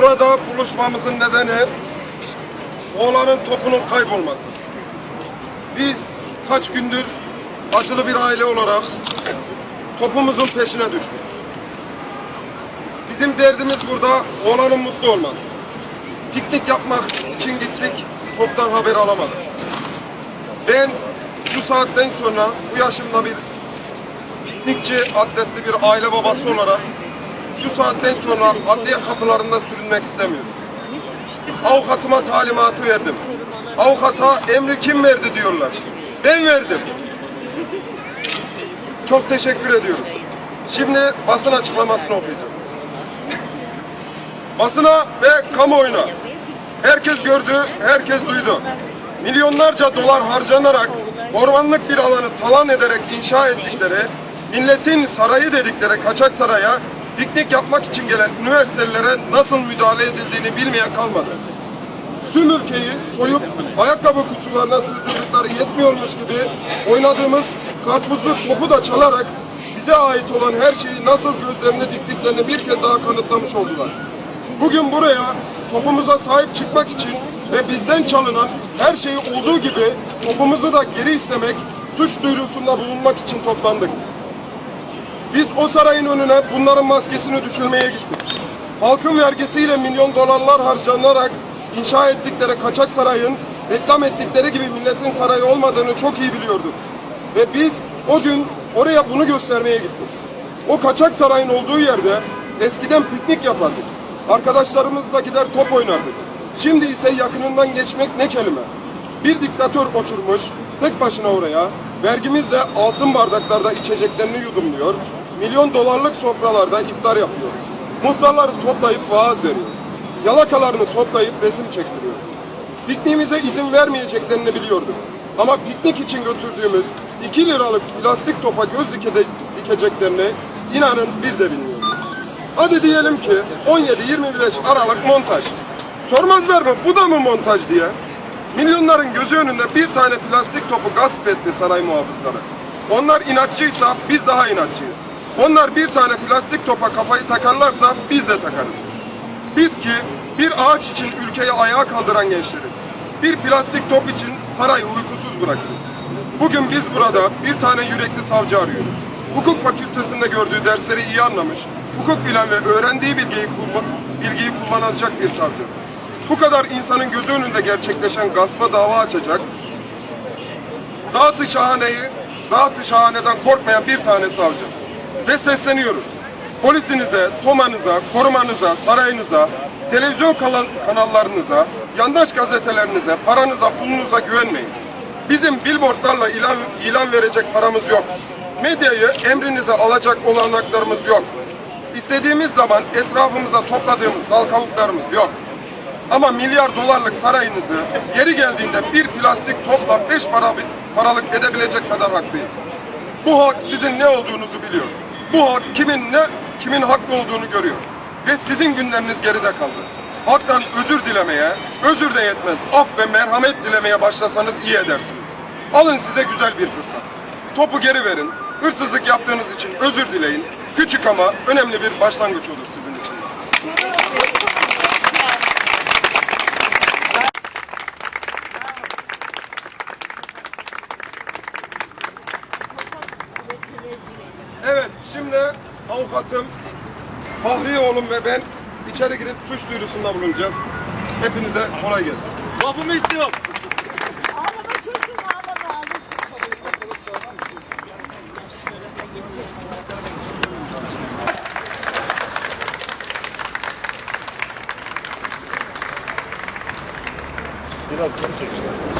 burada buluşmamızın nedeni oğlanın topunun kaybolması. Biz kaç gündür acılı bir aile olarak topumuzun peşine düştük. Bizim derdimiz burada oğlanın mutlu olması. Piknik yapmak için gittik, toptan haber alamadık. Ben şu saatten sonra bu yaşımda bir piknikçi, atletli bir aile babası olarak şu saatten sonra adliye kapılarında sürünmek istemiyorum. Avukatıma talimatı verdim. Avukata emri kim verdi diyorlar. Ben verdim. Çok teşekkür ediyoruz. Şimdi basın açıklamasını okuyacağım. Basına ve kamuoyuna herkes gördü, herkes duydu. Milyonlarca dolar harcanarak ormanlık bir alanı talan ederek inşa ettikleri, milletin sarayı dedikleri kaçak saraya piknik yapmak için gelen üniversitelere nasıl müdahale edildiğini bilmeyen kalmadı. Tüm ülkeyi soyup ayakkabı kutularına sığdırdıkları yetmiyormuş gibi oynadığımız karpuzlu topu da çalarak bize ait olan her şeyi nasıl gözlerine diktiklerini bir kez daha kanıtlamış oldular. Bugün buraya topumuza sahip çıkmak için ve bizden çalınan her şeyi olduğu gibi topumuzu da geri istemek, suç duyurusunda bulunmak için toplandık. Biz o sarayın önüne bunların maskesini düşürmeye gittik. Halkın vergisiyle milyon dolarlar harcanarak inşa ettikleri kaçak sarayın reklam ettikleri gibi milletin sarayı olmadığını çok iyi biliyorduk. Ve biz o gün oraya bunu göstermeye gittik. O kaçak sarayın olduğu yerde eskiden piknik yapardık. Arkadaşlarımızla gider top oynardık. Şimdi ise yakınından geçmek ne kelime. Bir diktatör oturmuş tek başına oraya vergimizle altın bardaklarda içeceklerini yudumluyor. Milyon dolarlık sofralarda iftar yapıyor. Muhtarları toplayıp vaaz veriyor. Yalakalarını toplayıp resim çektiriyor. Pikniğimize izin vermeyeceklerini biliyorduk. Ama piknik için götürdüğümüz 2 liralık plastik topa göz dike- dikeceklerini inanın biz de bilmiyorduk. Hadi diyelim ki 17-25 Aralık montaj. Sormazlar mı bu da mı montaj diye? Milyonların gözü önünde bir tane plastik topu gasp etti saray muhafızları. Onlar inatçıysa biz daha inatçıyız. Onlar bir tane plastik topa kafayı takarlarsa biz de takarız. Biz ki bir ağaç için ülkeyi ayağa kaldıran gençleriz. Bir plastik top için sarayı uykusuz bırakırız. Bugün biz burada bir tane yürekli savcı arıyoruz. Hukuk fakültesinde gördüğü dersleri iyi anlamış, hukuk bilen ve öğrendiği bilgiyi, kullan- bilgiyi kullanacak bir savcı. Bu kadar insanın gözü önünde gerçekleşen gaspa dava açacak, Zat-ı şahaneyi, zat-ı şahaneden korkmayan bir tane savcı. Ve sesleniyoruz. Polisinize, tomanıza, korumanıza, sarayınıza, televizyon kanallarınıza, yandaş gazetelerinize, paranıza, pulunuza güvenmeyin. Bizim billboardlarla ilan, ilan verecek paramız yok. Medyayı emrinize alacak olanaklarımız yok. İstediğimiz zaman etrafımıza topladığımız dal kavuklarımız yok. Ama milyar dolarlık sarayınızı geri geldiğinde bir plastik topla beş para, paralık edebilecek kadar haklıyız. Bu halk sizin ne olduğunuzu biliyor. Bu halk kimin ne, kimin haklı olduğunu görüyor. Ve sizin günleriniz geride kaldı. Halktan özür dilemeye, özür de yetmez, af ve merhamet dilemeye başlasanız iyi edersiniz. Alın size güzel bir fırsat. Topu geri verin, hırsızlık yaptığınız için özür dileyin. Küçük ama önemli bir başlangıç olur sizin için. Evet, şimdi avukatım Fahri oğlum ve ben içeri girip suç duyurusunda bulunacağız. Hepinize kolay gelsin. Topumu istiyorum. Ağlama çocuğum ağlama. Biraz çekin.